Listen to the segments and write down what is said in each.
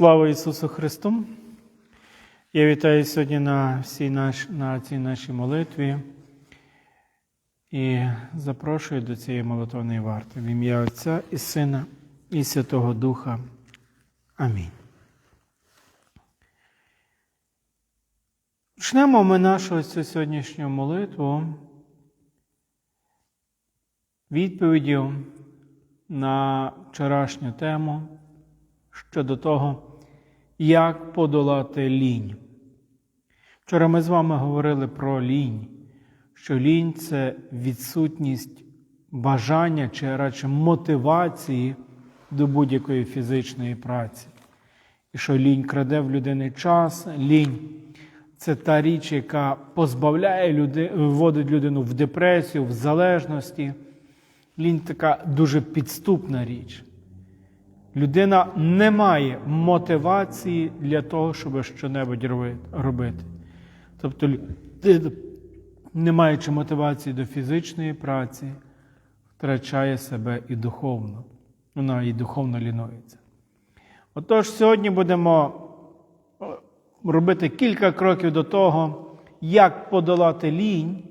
Слава Ісусу Христу! Я вітаю сьогодні на, всій наш, на цій нашій молитві і запрошую до цієї молитовної варти в ім'я Отця і Сина і Святого Духа. Амінь. Почнемо ми нашу цю сьогоднішню молитву відповіддю на вчорашню тему щодо того, як подолати лінь. Вчора ми з вами говорили про лінь, що лінь це відсутність бажання чи радше мотивації до будь-якої фізичної праці. І що лінь краде в людини час, лінь це та річ, яка позбавляє люди, вводить людину в депресію, в залежності. Лінь така дуже підступна річ. Людина не має мотивації для того, щоб щонебудь робити. Тобто, не маючи мотивації до фізичної праці, втрачає себе і духовно. Вона і духовно лінується. Отож, сьогодні будемо робити кілька кроків до того, як подолати лінь,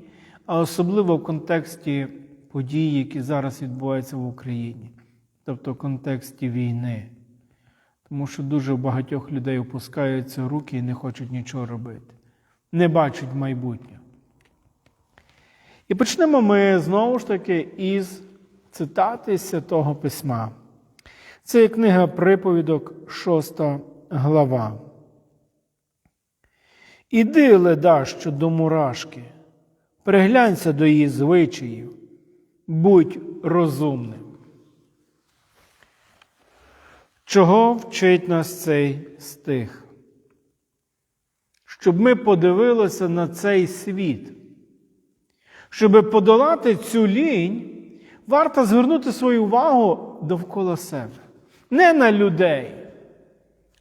а особливо в контексті подій, які зараз відбуваються в Україні тобто в контексті війни. Тому що дуже багатьох людей опускаються руки і не хочуть нічого робити, не бачать майбутнього. І почнемо ми знову ж таки із цитати Святого Письма. Це є книга Приповідок, 6 глава. Іди, ледащо, до мурашки, приглянься до її звичаїв, будь розумним. Чого вчить нас цей стих? Щоб ми подивилися на цей світ. Щоб подолати цю лінь, варто звернути свою увагу довкола себе. Не на людей,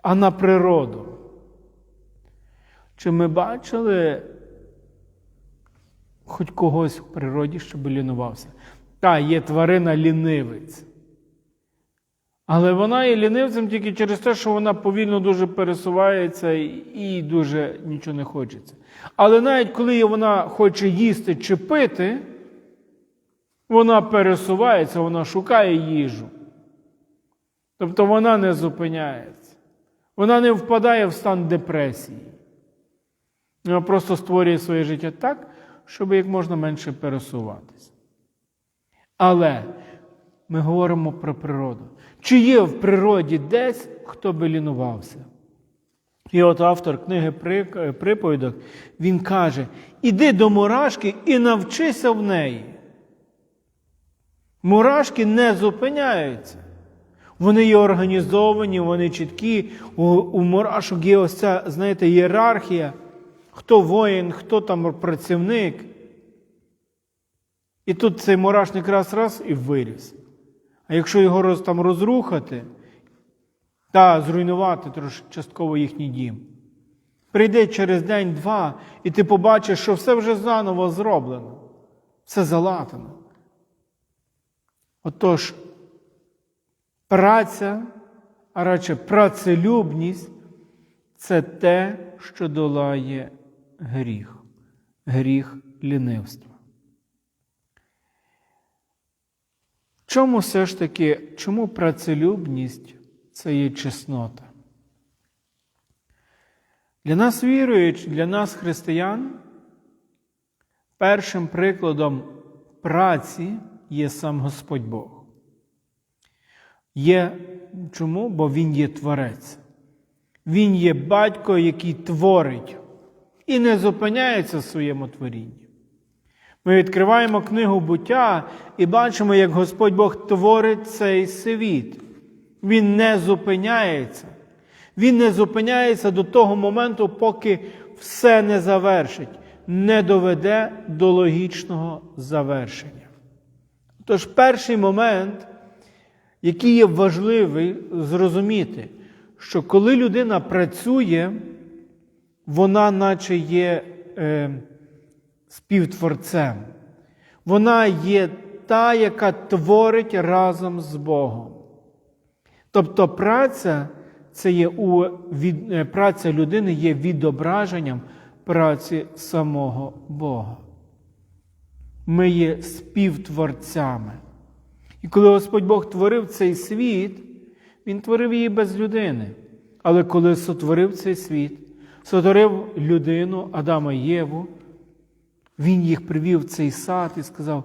а на природу. Чи ми бачили хоч когось в природі, щоб лінувався? Та, є тварина лінивець. Але вона є лінивцем тільки через те, що вона повільно дуже пересувається і дуже нічого не хочеться. Але навіть коли вона хоче їсти чи пити, вона пересувається, вона шукає їжу. Тобто вона не зупиняється. Вона не впадає в стан депресії. Вона просто створює своє життя так, щоб як можна менше пересуватися. Але ми говоримо про природу. Чи є в природі десь, хто би лінувався? І от автор книги приповідок, він каже: іди до мурашки і навчися в неї. Мурашки не зупиняються. Вони є організовані, вони чіткі. У, у мурашок є ось ця, знаєте, ієрархія, хто воїн, хто там працівник. І тут цей мурашник раз-раз і виріс. А якщо його роз, там розрухати та зруйнувати трошки частково їхній дім, прийде через день-два, і ти побачиш, що все вже заново зроблено, все залатано. Отож, праця, а радше працелюбність це те, що долає гріх, гріх лінивства. Чому все ж таки, чому працелюбність це є чеснота? Для нас віруючих, для нас християн, першим прикладом праці є сам Господь Бог. Є чому? Бо Він є творець. Він є батько, який творить і не зупиняється в своєму творінні. Ми відкриваємо книгу буття і бачимо, як Господь Бог творить цей світ. Він не зупиняється. Він не зупиняється до того моменту, поки все не завершить, не доведе до логічного завершення. Тож перший момент, який є важливий зрозуміти, що коли людина працює, вона наче є. Е, співтворцем. Вона є та, яка творить разом з Богом. Тобто праця це є у від, е, праця людини є відображенням праці самого Бога. Ми є співтворцями. І коли Господь Бог творив цей світ, Він творив її без людини. Але коли сотворив цей світ, сотворив людину, Адама і Єву, Він їх привів в цей сад і сказав: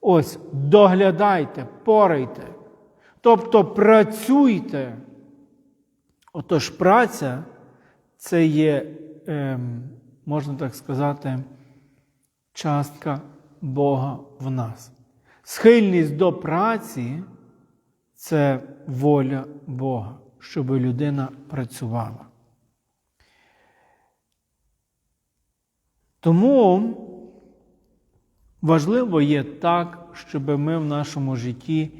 ось доглядайте, порайте, тобто працюйте. Отож, праця це є, ем, можна так сказати, частка Бога в нас. Схильність до праці це воля Бога, щоб людина працювала. Тому важливо є так, щоб ми в нашому житті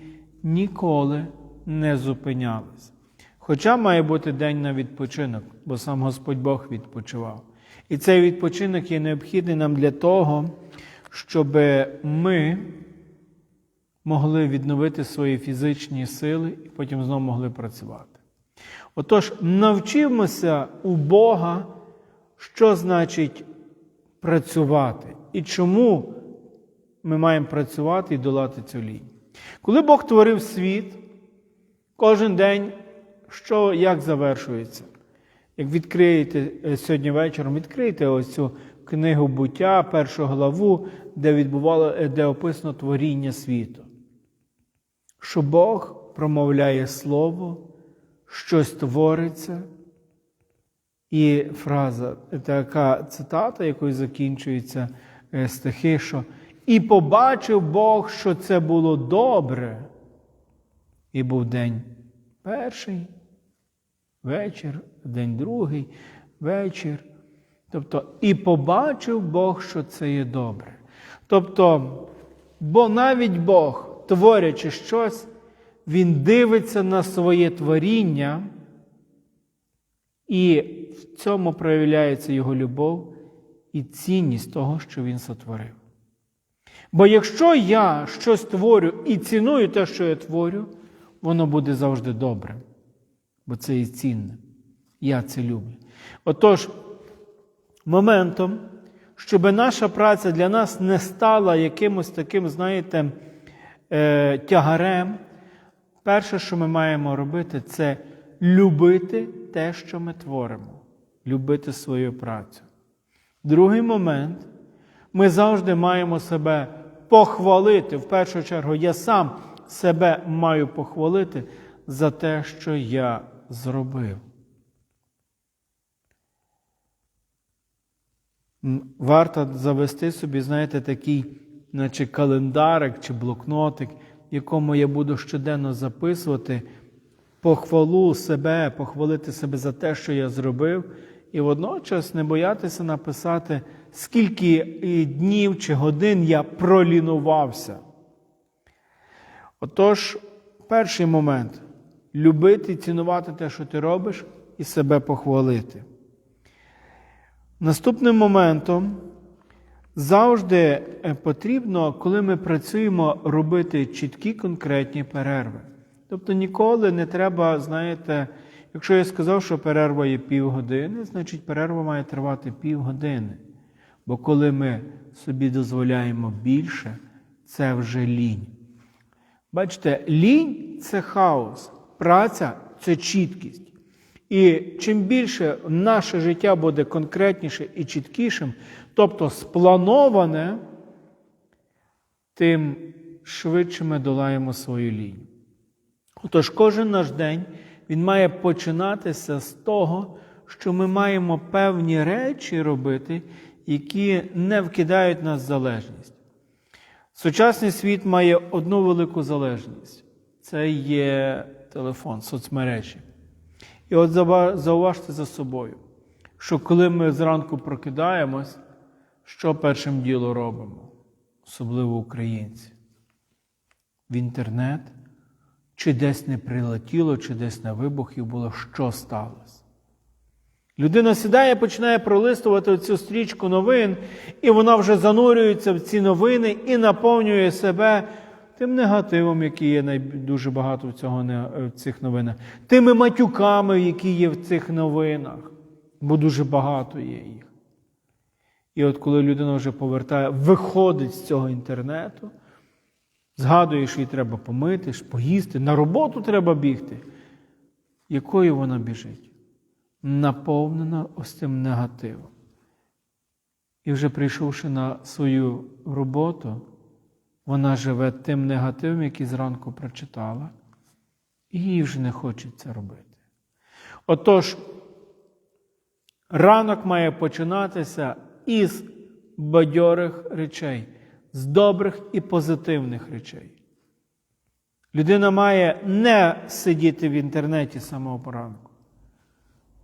ніколи не зупинялися. Хоча має бути день на відпочинок, бо сам Господь Бог відпочивав. І цей відпочинок є необхідний нам для того, щоб ми могли відновити свої фізичні сили і потім знову могли працювати. Отож, навчимося у Бога, що значить працювати і чому ми маємо працювати і долати цю лінію. Коли Бог творив світ, кожен день, що як завершується? Як відкриєте е, сьогодні вечором, відкрийте ось цю книгу буття, першу главу, де відбувало, е, де описано творіння світу. Що Бог промовляє Слово, щось твориться. І фраза, така цитата, якою закінчується е, стихи, що і побачив Бог, що це було добре. І був день перший, вечір, день другий, вечір. Тобто, і побачив Бог, що це є добре. Тобто, бо навіть Бог, творячи щось, Він дивиться на своє творіння, і в цьому проявляється Його любов і цінність того, що Він сотворив. Бо якщо я щось творю і ціную те, що я творю, воно буде завжди добре, бо це і цінне. Я це люблю. Отож, моментом, щоб наша праця для нас не стала якимось таким, знаєте, е, тягарем, перше, що ми маємо робити, це любити те, що ми творимо, любити свою працю. Другий момент, ми завжди маємо себе похвалити. В першу чергу, я сам себе маю похвалити за те, що я зробив. Варто завести собі, знаєте, такий, наче календарик чи блокнотик, в якому я буду щоденно записувати похвалу себе, похвалити себе за те, що я зробив, і водночас не боятися написати, скільки днів чи годин я пролінувався. Отож, перший момент любити цінувати те, що ти робиш, і себе похвалити. Наступним моментом завжди е, потрібно, коли ми працюємо, робити чіткі конкретні перерви. Тобто ніколи не треба, знаєте, якщо я сказав, що перерва є півгодини, значить перерва має тривати півгодини. Бо коли ми собі дозволяємо більше, це вже лінь. Бачите, лінь це хаос, праця це чіткість. І чим більше наше життя буде конкретніше і чіткішим, тобто сплановане, тим швидше ми долаємо свою лінію. Отож, кожен наш день він має починатися з того, що ми маємо певні речі робити, які не вкидають нас в залежність. Сучасний світ має одну велику залежність це є телефон, соцмережі. І от зауважте за собою, що коли ми зранку прокидаємось, що першим діло робимо, особливо українці? В інтернет, чи десь не прилетіло, чи десь на вибухів було, що сталося? Людина сідає, починає пролистувати цю стрічку новин, і вона вже занурюється в ці новини і наповнює себе тим негативом, який є дуже багато в, цього, в цих новинах, тими матюками, які є в цих новинах, бо дуже багато є їх. І от коли людина вже повертає, виходить з цього інтернету, згадує, що їй треба помити, поїсти, на роботу треба бігти. Якою вона біжить? Наповнена ось цим негативом. І вже прийшовши на свою роботу, вона живе тим негативом, який зранку прочитала, і їй вже не хочеться робити. Отож, ранок має починатися із бадьорих речей, з добрих і позитивних речей. Людина має не сидіти в інтернеті самого поранку,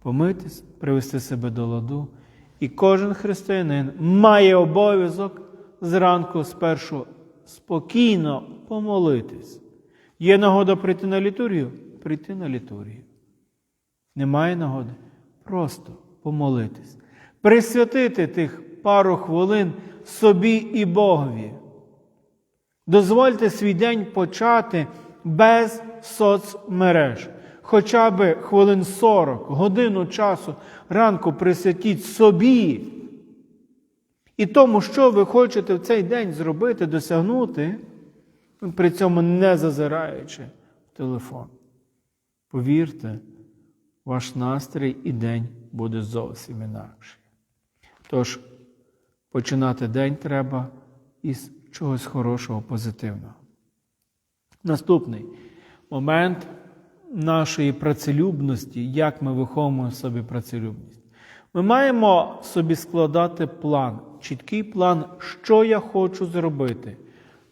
помитись, привести себе до ладу. І кожен християнин має обов'язок зранку спершу спокійно помолитись. Є нагода прийти на літургію? Прийти на літургію. Немає нагоди? Просто помолитись. Присвятити тих пару хвилин собі і Богові. Дозвольте свій день почати без соцмереж. Хоча б хвилин 40, годину часу ранку присвятіть собі і тому, що ви хочете в цей день зробити, досягнути, при цьому не зазираючи в телефон. Повірте, ваш настрій і день буде зовсім інакший. Тож, починати день треба із чогось хорошого, позитивного. Наступний момент нашої працелюбності, як ми виховуємо собі працелюбність. Ми маємо собі складати план, чіткий план, що я хочу зробити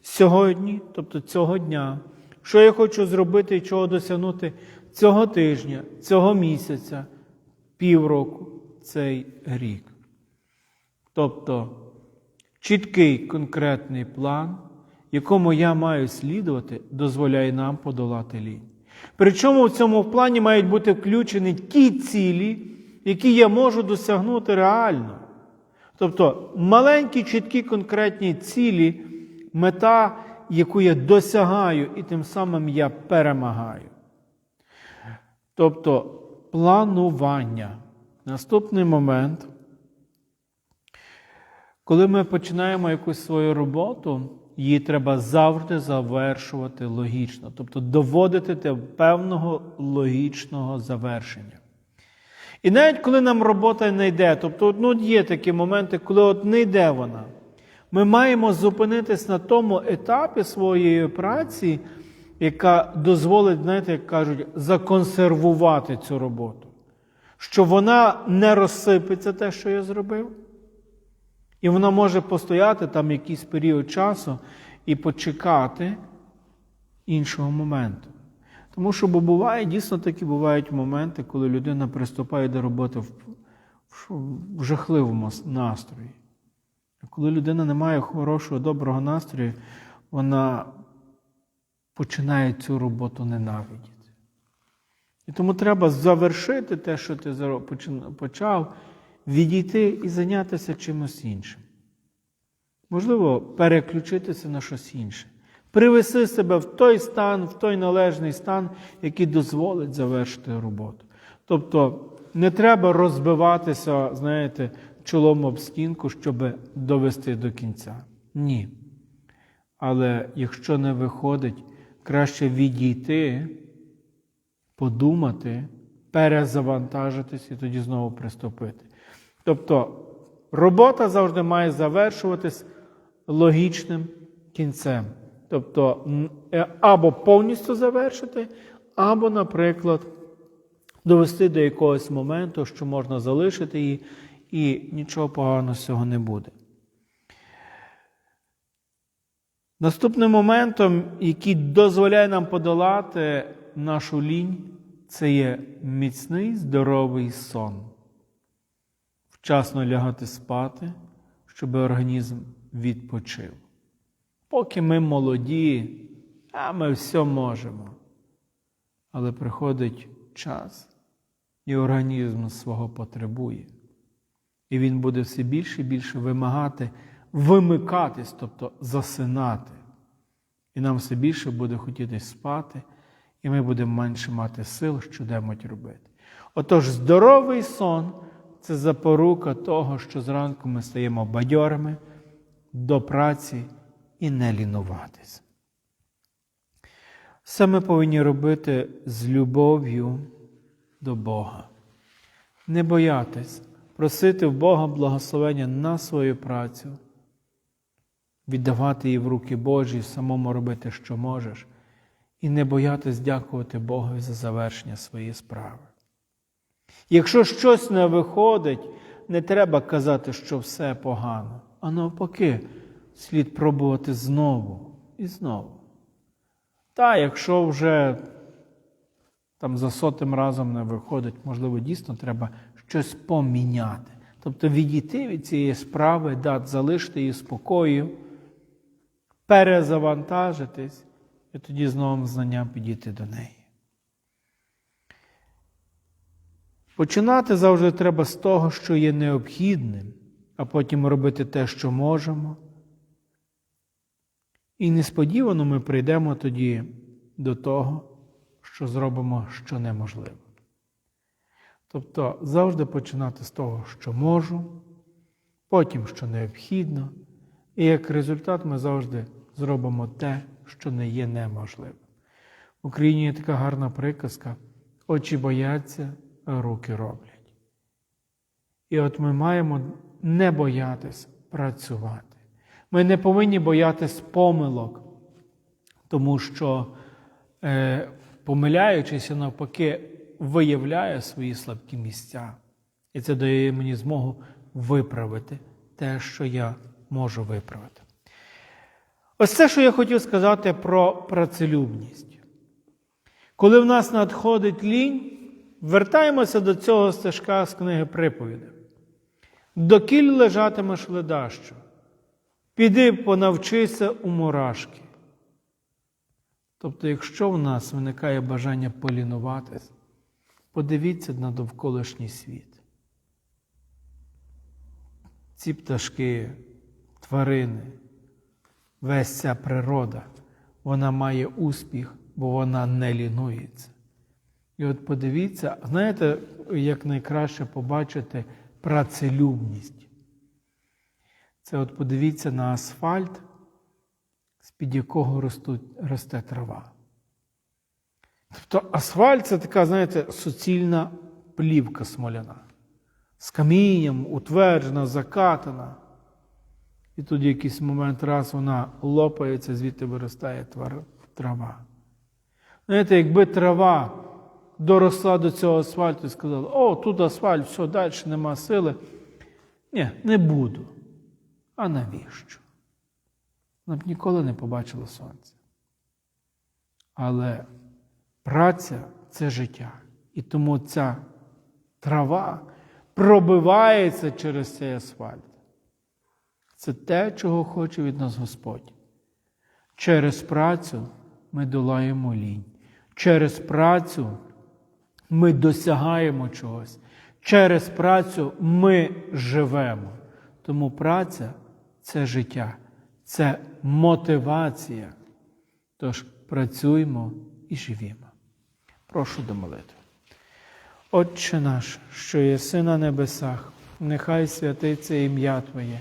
сьогодні, тобто цього дня, що я хочу зробити і чого досягнути цього тижня, цього місяця, півроку, цей рік. Тобто чіткий конкретний план, якому я маю слідувати, дозволяє нам подолати лінь. Причому в цьому плані мають бути включені ті цілі, які я можу досягнути реально. Тобто маленькі, чіткі, конкретні цілі, мета, яку я досягаю, і тим самим я перемагаю. Тобто планування. Наступний момент. Коли ми починаємо якусь свою роботу, її треба завжди завершувати логічно, тобто доводити до певного логічного завершення. І навіть коли нам робота не йде, тобто ну, є такі моменти, коли от не йде вона, ми маємо зупинитись на тому етапі своєї праці, яка дозволить, знаєте, як кажуть, законсервувати цю роботу, що вона не розсипеться те, що я зробив. І вона може постояти там якийсь період часу і почекати іншого моменту. Тому що бо буває, дійсно такі бувають моменти, коли людина приступає до роботи в, в, в жахливому настрої. Коли людина не має хорошого, доброго настрою, вона починає цю роботу ненавидіти. І тому треба завершити те, що ти почав, відійти і зайнятися чимось іншим. Можливо, переключитися на щось інше. Привести себе в той стан, в той належний стан, який дозволить завершити роботу. Тобто не треба розбиватися, знаєте, чолом об стінку, щоб довести до кінця. Ні. Але якщо не виходить, краще відійти, подумати, перезавантажитись і тоді знову приступити. Тобто робота завжди має завершуватись логічним кінцем. Тобто або повністю завершити, або, наприклад, довести до якогось моменту, що можна залишити її, і нічого поганого з цього не буде. Наступним моментом, який дозволяє нам подолати нашу лінь, це є міцний здоровий сон. Вчасно лягати спати, щоб організм відпочив. Поки ми молоді, а ми все можемо. Але приходить час, і організм свого потребує. І він буде все більше і більше вимагати, вимикатись, тобто засинати. І нам все більше буде хотітись спати, і ми будемо менше мати сил щодемуть робити. Отож, здоровий сон це запорука того, що зранку ми стаємо бадьорими до праці і не лінуватись. Все ми повинні робити з любов'ю до Бога. Не боятись, просити в Бога благословення на свою працю, віддавати її в руки Божі, самому робити, що можеш, і не боятись дякувати Богові за завершення своєї справи. Якщо щось не виходить, не треба казати, що все погано, а навпаки, слід пробувати знову і знову. Та, якщо вже там за сотим разом не виходить, можливо, дійсно треба щось поміняти. Тобто відійти від цієї справи, дати, залишити її спокою, перезавантажитись і тоді з новим знанням підійти до неї. Починати завжди треба з того, що є необхідним, а потім робити те, що можемо. І несподівано ми прийдемо тоді до того, що зробимо що неможливо. Тобто завжди починати з того, що можу, потім що необхідно, і як результат ми завжди зробимо те, що не є неможливим. В Україні є така гарна приказка: очі бояться, а руки роблять. І от ми маємо не боятись працювати. Ми не повинні боятись помилок, тому що, е, помиляючись, навпаки, виявляє свої слабкі місця. І це дає мені змогу виправити те, що я можу виправити. Ось це, що я хотів сказати про працелюбність. Коли в нас надходить лінь, вертаємося до цього стежка з книги приповіді. Докіль лежатимеш ледащо, піди понавчися у мурашки. Тобто, якщо в нас виникає бажання полінуватись, подивіться на довколишній світ. Ці пташки, тварини, весь ця природа, вона має успіх, бо вона не лінується. І от подивіться, знаєте, як найкраще побачити працелюбність. Це от подивіться на асфальт, з-під якого ростуть, росте трава. Тобто асфальт це така, знаєте, суцільна плівка смоляна, з камінням, утверджена, закатана. І в якийсь момент раз вона лопається, звідти виростає трава. Знаєте, якби трава доросла до цього асфальту і сказала, о, тут асфальт, все, далі нема сили. Ні, не буду. А навіщо? Вона б ніколи не побачила сонця. Але праця це життя. І тому ця трава пробивається через цей асфальт. Це те, чого хоче від нас Господь. Через працю ми долаємо лінь. Через працю ми досягаємо чогось. Через працю ми живемо. Тому праця це життя, це мотивація. Тож працюємо і живімо. Прошу до молитви. Отче наш, що єси на небесах, нехай святиться ім'я Твоє,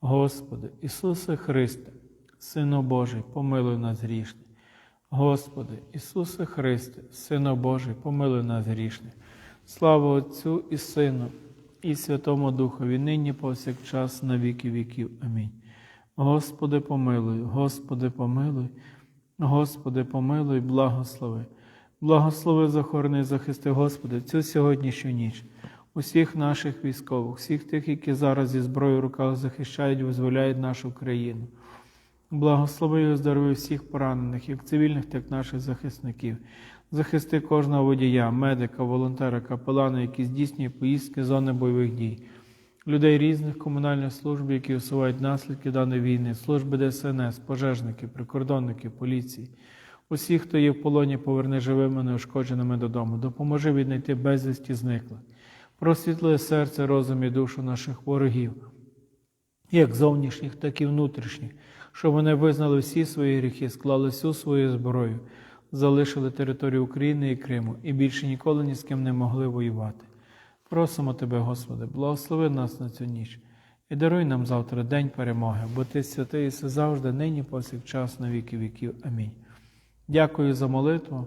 Господи, Ісусе Христе, Сину Божий, помилуй нас грішних. Господи, Ісусе Христе, Сино Божий, помилуй нас грішних. Слава Отцю і Сину, і Святому Духові, нині повсякчас на віки віків. Амінь. Господи, помилуй, Господи, помилуй, Господи, помилуй, благослови. Благослови захорони, захисти, Господи, цю сьогоднішню ніч, усіх наших військових, всіх тих, які зараз зі зброєю в руках захищають, визволяють нашу країну. Благослови і оздорови всіх поранених, як цивільних, так і наших захисників. Захисти кожного водія, медика, волонтера, капелана, які здійснює поїздки зони бойових дій, людей різних комунальних служб, які усувають наслідки даної війни, служби ДСНС, пожежники, прикордонники, поліції. Усіх, хто є в полоні, поверни живими, неушкодженими додому. Допоможи віднайти безвісті зниклих. Просвітли серце, розум і душу наших ворогів як зовнішніх, так і внутрішніх, щоб вони визнали всі свої гріхи, склали всю свою зброю, залишили територію України і Криму і більше ніколи ні з ким не могли воювати. Просимо Тебе, Господи, благослови нас на цю ніч і даруй нам завтра день перемоги, бо Ти святий і завжди, нині повсякчас на віки віків. Амінь. Дякую за молитву.